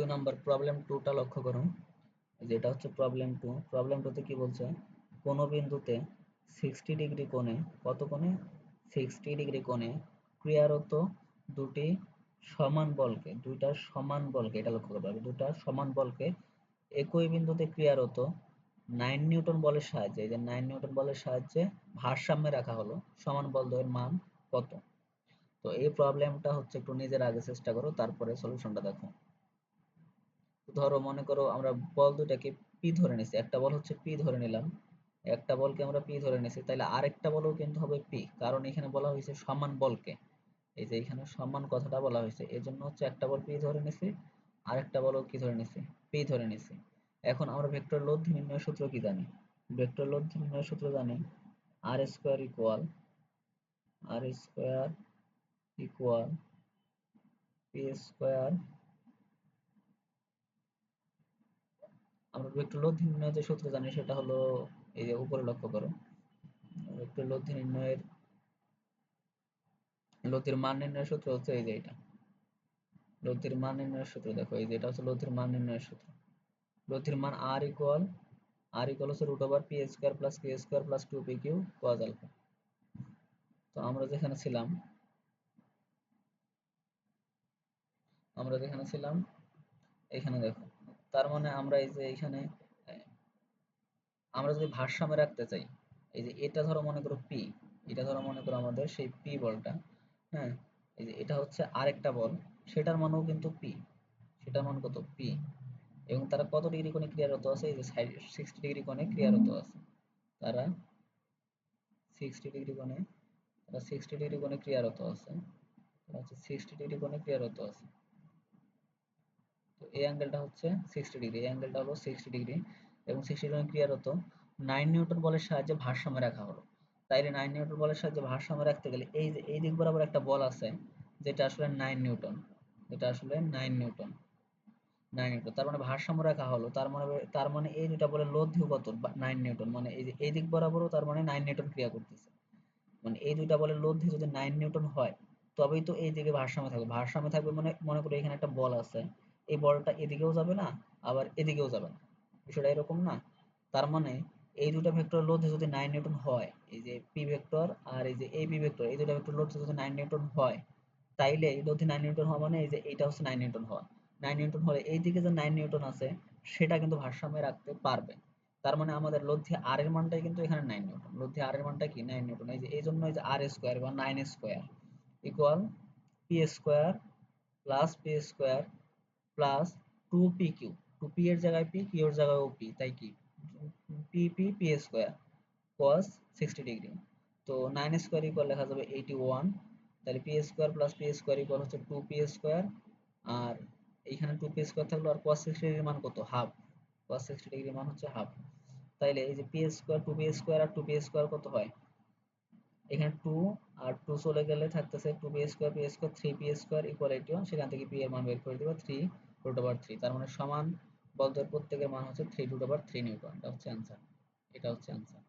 দুই নম্বর প্রবলেম টুটা লক্ষ্য করুন। যেটা হচ্ছে প্রবলেম টু প্রবলেম টুতে কি বলছে? কোনো বিন্দুতে সিক্সটি ডিগ্রি কোণে, কত কোণে? সিক্সটি ডিগ্রি কোণে ক্রিয়ারত দুটি সমান বলকে, দুইটা সমান বলকে, এটা লক্ষ্য করতে হবে দুটা সমান বলকে একই বিন্দুতে ক্রিয়ারত নাইন নিউটন বলের সাহায্যে, এই যে নাইন নিউটন বলের সাহায্যে ভারসাম্যে রাখা হলো, সমান বল দ্বয়ের মান কত? তো এই প্রবলেমটা হচ্ছে একটু নিজের আগে চেষ্টা করো, তারপরে সলিউশনটা দেখো। ধরো মনে করো আমরা বল দুটাকে পি ধরে নিছি। একটা বল হচ্ছে পি ধরে নিলাম। একটা বলকে আমরা পি ধরে নিছি। তাহলে আরেকটা বলও কিন্তু হবে পি কারণ এখানে বলা হয়েছে সমান বলকে। এই যে এখানে সমান কথাটা বলা হয়েছে। এই জন্য হচ্ছে একটা বল পি ধরে নিছি, আরেকটা বলও কি ধরে নিছি পি ধরে নিছি। এখন আমরা ভেক্টর লোধ নির্ণয় সূত্র কি জানি? ভেক্টর লোধ নির্ণয় সূত্র জানি R square equal R square equal P square আমরা ভেক্টর লোধ নির্ণয়ের যে সূত্র জানি, সেটা হলো এই যে উপরে লক্ষ্য করো। ভেক্টর লোধ নির্ণয়ের, লোধের মান নির্ণয়ের সূত্র হচ্ছে এই যে এটা। লোধের মান নির্ণয়ের সূত্র, দেখো এই যে এটা হচ্ছে লোধের মান নির্ণয়ের সূত্র। লোধের মান r ইকুয়াল r ইকুয়াল হচ্ছে root over P square plus K square plus two P Q cos alpha তো আমরা যেখানে ছিলাম, আমরা যেখানে ছিলাম, এখানে দেখো। তার মানে আমরা এই যে এখানে আমরা যদি ভারসাম্য রাখতে চাই, এই যে এটা ধরো মনে করো পি এটা ধরো মনে করো আমাদের সেই পি বলটা হ্যাঁ? এই যে এটা হচ্ছে আরেকটা বল, সেটার মানও কিন্তু পি সেটার মান কত পি এবং তারা কত ডিগ্রি কোণে ক্রিয়ারত আছে? এই যে সিক্সটি ডিগ্রি কোণে ক্রিয়ারত আছে। তারা সিক্সটি ডিগ্রি কোণে, তারা সিক্সটি ডিগ্রি কোণে ক্রিয়ারত আছে। তারা হচ্ছে সিক্সটি ডিগ্রি কোণে ক্রিয়ারত আছে। তো এই অ্যাঙ্গেলটা হচ্ছে সিক্সটি ডিগ্রি এই অ্যাঙ্গেলটা হলো সিক্সটি ডিগ্রি এবং সিক্সটি ডিগ্রি ক্রিয়ারত নাইন নিউটন বলের সাহায্যে ভারসাম্য রাখা হলো। তাইলে নাইন নিউটন বলের সাহায্যে ভারসাম্য রাখতে গেলে এই যে, এই দিক বরাবর একটা বল আছে যেটা আসলে নাইন নিউটন এটা আসলে নাইন নিউটন নাইন নিউটন তার মানে ভারসাম্য রাখা হলো, তার মানে তার মানে এই দুটা বলে লোধীয় কত নাইন নিউটন মানে এই যে, এই দিক বরাবরও তার মানে নাইন নিউটন ক্রিয়া করতেছে। মানে এই দুইটা বলে লোধি যদি নাইন নিউটন হয়, তবেই তো এই দিকে ভারসাম্য থাকবে। ভারসাম্য থাকবে মানে মনে করো এখানে একটা বল আছে এই বলটা এদিকেও যাবে না, আবার এদিকেও যাবে না। বিষয়টা এরকম না। তার মানে এই দুটা ভেক্টর লোধ যদি নাইন নিউটন হয়, এই যে পি ভেক্টর আর এই যে এই পি ভেক্টর এই দুটা ভেক্টর লোধ যদি নাইন নিউটন হয়, তাইলে এই লোধে নাইন নিউটন হওয়া মানে এই যে এইটা হচ্ছে নাইন নিউটন হওয়া। নাইন নিউটন হলে এই দিকে যে নাইন নিউটন আছে, সেটা কিন্তু ভারসাম্যে রাখতে পারবে। তার মানে আমাদের লব্ধি আর এর মানটাই কিন্তু এখানে নাইন নিউটন লব্ধি আর এর মানটা কি? নাইন নিউটন এই যে এই জন্য এই যে আর স্কোয়ার বা nine square equal P square plus P square plus two P Q two P এর জায়গায় পি কিউ এর জায়গায় ও তাই কি? P P P square cos sixty degree তো নাইন স্কোয়ার ইকুয়াল লেখা যাবে এইটি ওয়ান তাহলে P square plus P square equal হচ্ছে টু পি স্কোয়ার আর এইখানে টু পি স্কোয়ার থাকল, আর cos সিক্সটি ডিগ্রির মান কত? হাফ cos সিক্সটি ডিগ্রির মান হচ্ছে হাফ তাইলে এই যে P square two P square আর টু পি স্কোয়ার কত হয়? এখানে টু আর টু চলে গেলে থাকতেছে two P square P square three P square equal eighty one সেখান থেকে পি এর মান বের করে দিবা থ্রি রুট ওভার থ্রি তার মানে সমান বলদের প্রত্যেকের মান হচ্ছে three root over three newton এটা হচ্ছে অ্যান্সার এটা হচ্ছে অ্যান্সার